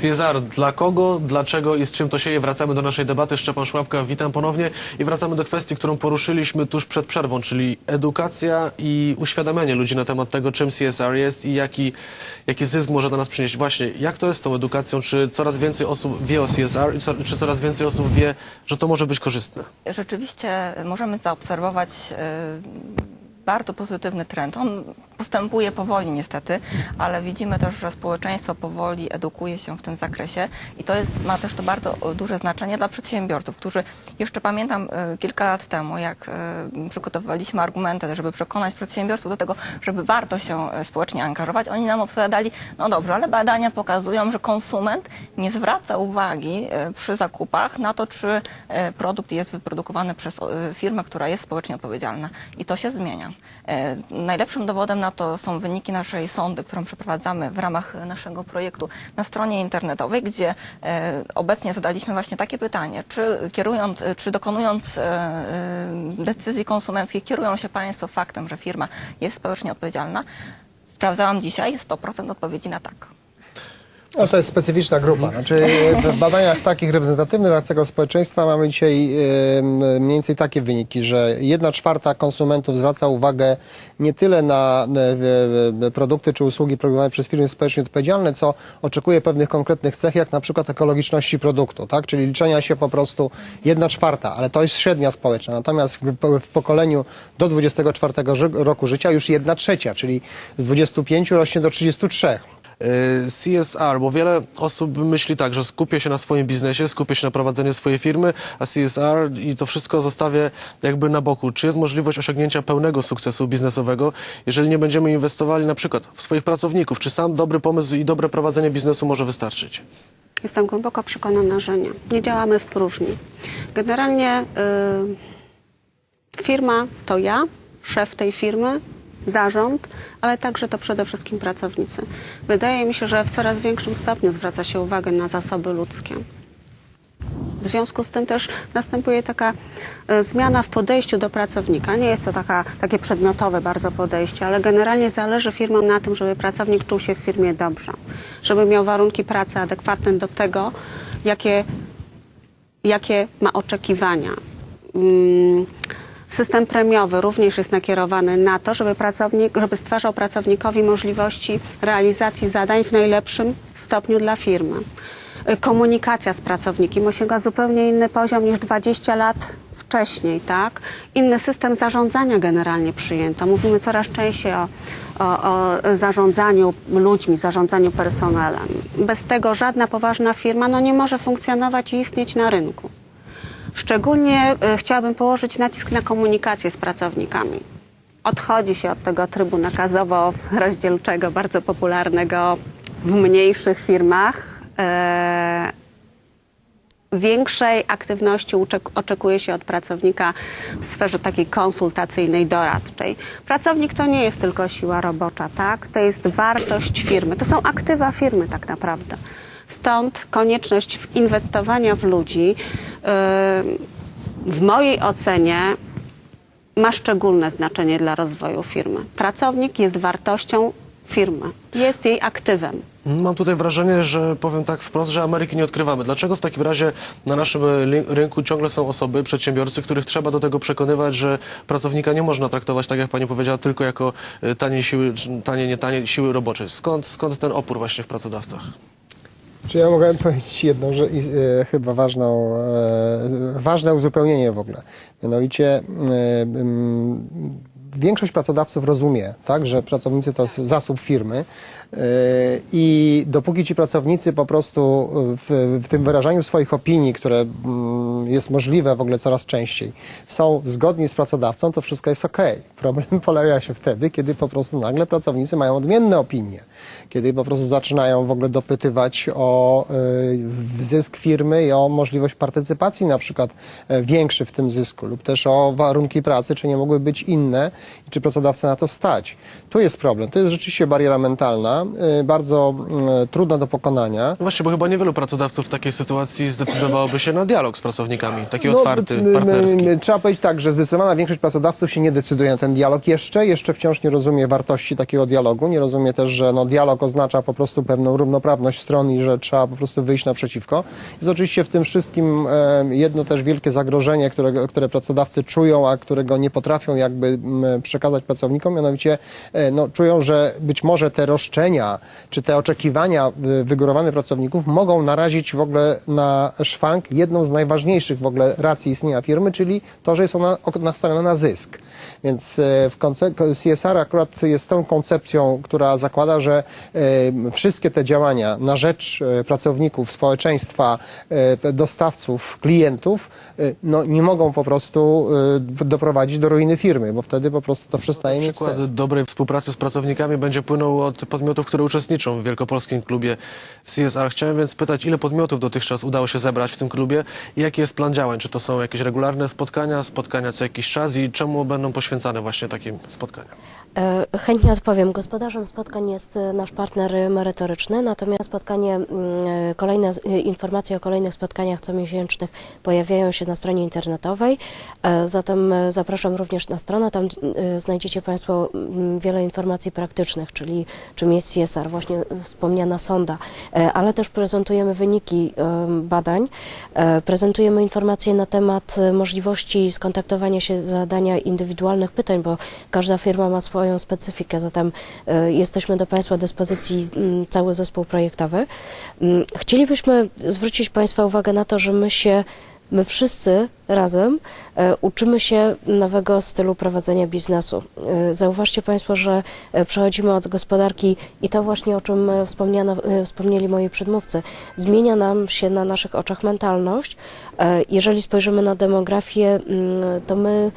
CSR dla kogo, dlaczego i z czym to się je? Wracamy do naszej debaty. Szczepan Szłapka, witam ponownie i wracamy do kwestii, którą poruszyliśmy tuż przed przerwą, czyli edukacja i uświadamianie ludzi na temat tego, czym CSR jest i jaki, jaki zysk może dla nas przynieść. Właśnie, jak to jest z tą edukacją? Czy coraz więcej osób wie o CSR i czy coraz więcej osób wie, że to może być korzystne? Rzeczywiście możemy zaobserwować y, bardzo pozytywny trend. On postępuje powoli niestety, ale widzimy też, że społeczeństwo powoli edukuje się w tym zakresie i to jest, ma też to bardzo duże znaczenie dla przedsiębiorców, którzy jeszcze pamiętam y, kilka lat temu, jak y, przygotowywaliśmy argumenty, żeby przekonać przedsiębiorców do tego, żeby warto się y, społecznie angażować, oni nam opowiadali, no dobrze, ale badania pokazują, że konsument nie zwraca uwagi przy zakupach na to, czy produkt jest wyprodukowany przez firmę, która jest społecznie odpowiedzialna i to się zmienia. E, Najlepszym dowodem na to są wyniki naszej sondy, którą przeprowadzamy w ramach naszego projektu na stronie internetowej, gdzie e, obecnie zadaliśmy właśnie takie pytanie, czy kierując, czy dokonując e, e, decyzji konsumenckich, kierują się Państwo faktem, że firma jest społecznie odpowiedzialna? Sprawdzałam dzisiaj 100% odpowiedzi na tak. No to jest specyficzna grupa. Znaczy w badaniach takich reprezentatywnych dla całego społeczeństwa mamy dzisiaj mniej więcej takie wyniki, że jedna czwarta konsumentów zwraca uwagę nie tyle na e, e, produkty czy usługi produkowane przez firmy społecznie odpowiedzialne, co oczekuje pewnych konkretnych cech, jak na przykład ekologiczności produktu, tak? Czyli liczenia się po prostu jedna czwarta, ale to jest średnia społeczna. Natomiast w, pokoleniu do 24 ży- roku życia już jedna trzecia, czyli z 25 rośnie do 33. Y, CSR, bo wiele osób myśli tak, że skupię się na swoim biznesie, skupię się na prowadzeniu swojej firmy, a CSR i to wszystko zostawię jakby na boku. Czy jest możliwość osiągnięcia pełnego sukcesu biznesowego, jeżeli nie będziemy inwestowali na przykład w swoich pracowników? Czy sam dobry pomysł i dobre prowadzenie biznesu może wystarczyć? Jestem głęboko przekonana, że nie. Nie działamy w próżni. Generalnie y, firma to ja, szef tej firmy, zarząd, ale także to przede wszystkim pracownicy. Wydaje mi się, że w coraz większym stopniu zwraca się uwagę na zasoby ludzkie. W związku z tym też następuje taka e, zmiana w podejściu do pracownika. Nie jest to taka, takie przedmiotowe bardzo podejście, ale generalnie zależy firmom na tym, żeby pracownik czuł się w firmie dobrze, żeby miał warunki pracy adekwatne do tego, jakie, jakie ma oczekiwania. System premiowy również jest nakierowany na to, żeby, pracownik, żeby stwarzał pracownikowi możliwości realizacji zadań w najlepszym stopniu dla firmy. Komunikacja z pracownikiem osiąga zupełnie inny poziom niż 20 lat wcześniej, tak? Inny system zarządzania generalnie przyjęto. Mówimy coraz częściej o, o, o zarządzaniu ludźmi, zarządzaniu personelem. Bez tego żadna poważna firma no, nie może funkcjonować i istnieć na rynku. Szczególnie e, chciałabym położyć nacisk na komunikację z pracownikami. Odchodzi się od tego trybu nakazowo-rozdzielczego, bardzo popularnego w mniejszych firmach. E, większej aktywności oczekuje się od pracownika w sferze takiej konsultacyjnej, doradczej. Pracownik to nie jest tylko siła robocza, tak? To jest wartość firmy. To są aktywa firmy tak naprawdę. Stąd konieczność inwestowania w ludzi, yy, w mojej ocenie, ma szczególne znaczenie dla rozwoju firmy. Pracownik jest wartością firmy, jest jej aktywem. Mam tutaj wrażenie, że powiem tak wprost, że Ameryki nie odkrywamy. Dlaczego w takim razie na naszym e, rynku ciągle są osoby, przedsiębiorcy, których trzeba do tego przekonywać, że pracownika nie można traktować, tak jak pani powiedziała, tylko jako e, taniej siły, tanie, nie tanie siły roboczej. Skąd, skąd ten opór właśnie w pracodawcach? Czy ja mogę powiedzieć jedną, że e, chyba ważną, e, ważne uzupełnienie w ogóle. Mianowicie e, mm, większość pracodawców rozumie, tak, że pracownicy to zasób firmy e, i dopóki ci pracownicy po prostu w, w tym wyrażaniu swoich opinii, które mm, jest możliwe w ogóle coraz częściej, są zgodni z pracodawcą, to wszystko jest ok. Problem polega się wtedy, kiedy po prostu nagle pracownicy mają odmienne opinie, kiedy po prostu zaczynają w ogóle dopytywać o y, zysk firmy i o możliwość partycypacji na przykład e, większy w tym zysku lub też o warunki pracy, czy nie mogły być inne i czy pracodawca na to stać. Tu jest problem. To jest rzeczywiście bariera mentalna, y, bardzo y, trudna do pokonania. No Właśnie, bo chyba niewielu pracodawców w takiej sytuacji zdecydowałoby się na dialog z pracownikami, taki No, otwarty, partnerski. Trzeba powiedzieć tak, że zdecydowana większość pracodawców się nie decyduje na ten dialog jeszcze, jeszcze wciąż nie rozumie wartości takiego dialogu, nie rozumie też, że no, dialog oznacza po prostu pewną równoprawność stron i że trzeba po prostu wyjść naprzeciwko. Jest oczywiście w tym wszystkim jedno też wielkie zagrożenie, które, które pracodawcy czują, a którego nie potrafią jakby przekazać pracownikom, mianowicie e, no, czują, że być może te roszczenia, czy te oczekiwania y, wygórowanych pracowników mogą narazić w ogóle na szwank jedną z najważniejszych w ogóle racji istnienia firmy, czyli to, że jest ona nastawiona na zysk. Więc e, w CSR akurat jest tą koncepcją, która zakłada, że e, wszystkie te działania na rzecz e, pracowników, społeczeństwa, e, dostawców, klientów, e, no, nie mogą po prostu e, doprowadzić do ruiny firmy, bo wtedy po prostu to przestaje mieć Przykład sens. dobrej współpracy z pracownikami będzie płynął od podmiotów, które uczestniczą w Wielkopolskim Klubie CSR. Chciałem więc pytać, ile podmiotów dotychczas udało się zebrać w tym klubie i jaki jest plan działań? Czy to są jakieś regularne spotkania, spotkania co jakiś czas i czemu będą poświęcane właśnie takim spotkaniom? E, Chętnie odpowiem. Gospodarzem spotkań jest e, nasz partner e, merytoryczny, natomiast spotkanie, mm, kolejne informacje o kolejnych spotkaniach comiesięcznych pojawiają się na stronie internetowej. Zatem zapraszam również na stronę. Tam znajdziecie Państwo mm, wiele informacji praktycznych, czyli czym jest CSR, właśnie wspomniana sonda, ale też prezentujemy wyniki badań, prezentujemy informacje na temat możliwości skontaktowania się, zadania indywidualnych pytań, bo każda firma ma swoją specyfikę, zatem e, jesteśmy do Państwa dyspozycji mm, cały zespół projektowy. Mm, Chcielibyśmy zwrócić Państwa uwagę na to, że my się My wszyscy razem e, uczymy się nowego stylu prowadzenia biznesu. E, zauważcie Państwo, że e, przechodzimy od gospodarki i to właśnie o czym e, wspomnieli moi przedmówcy. Zmienia nam się na naszych oczach mentalność. Jeżeli spojrzymy na demografię, mm, to my,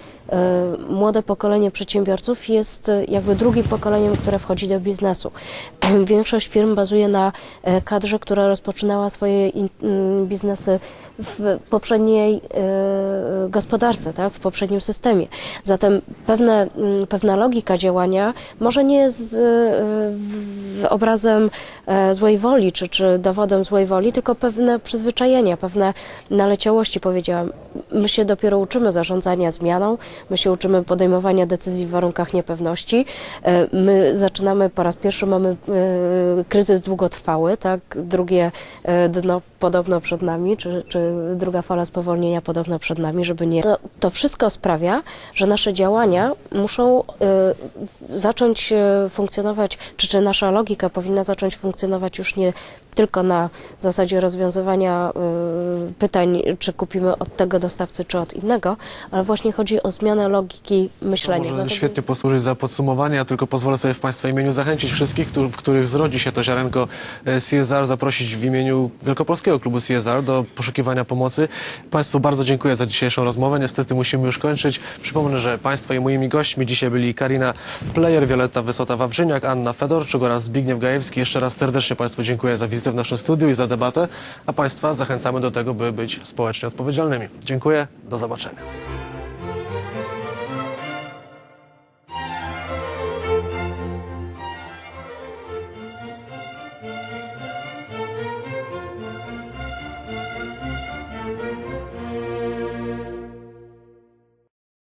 młode pokolenie przedsiębiorców jest jakby drugim pokoleniem, które wchodzi do biznesu. Większość firm bazuje na kadrze, która rozpoczynała swoje mm, biznesy w poprzedniej gospodarce, tak, w poprzednim systemie. Zatem pewne, mm, pewna logika działania może nie jest e, obrazem e, złej woli, czy, czy dowodem złej woli, tylko pewne przyzwyczajenia, pewne naleciałości, powiedziałam. My się dopiero uczymy zarządzania zmianą, my się uczymy podejmowania decyzji w warunkach niepewności. E, My zaczynamy po raz pierwszy, mamy e, kryzys długotrwały, tak, drugie e, dno podobno przed nami, czy, czy druga fala spowolnienia podobno przed nami, żeby nie. To, to wszystko sprawia, że nasze działania muszą e, zacząć e, funkcjonować, czy, czy nasza logika powinna zacząć funkcjonować już nie tylko na zasadzie rozwiązywania e, pytań, czy kupimy od tego dostawcy, czy od innego, ale właśnie chodzi o zmianę logiki myślenia. Może Dlatego- świetnie posłużyć za podsumowanie, ja tylko pozwolę sobie w Państwa imieniu zachęcić wszystkich, w których zrodzi się to ziarenko e, CSR, zaprosić w imieniu Wielkopolskiego Klubu CSR do poszukiwania pomocy. Państwu bardzo dziękuję za dzisiejszą rozmowę. Niestety musimy już kończyć. Przypomnę, że Państwa i moimi gośćmi dzisiaj byli Karina Plejer, Wioletta Wysota-Wawrzyniak, Anna Fedorczuk oraz Zbigniew Gajewski. Jeszcze raz serdecznie Państwu dziękuję za wizytę w naszym studiu i za debatę, a Państwa zachęcamy do tego, by być społecznie odpowiedzialnymi. Dziękuję, do zobaczenia.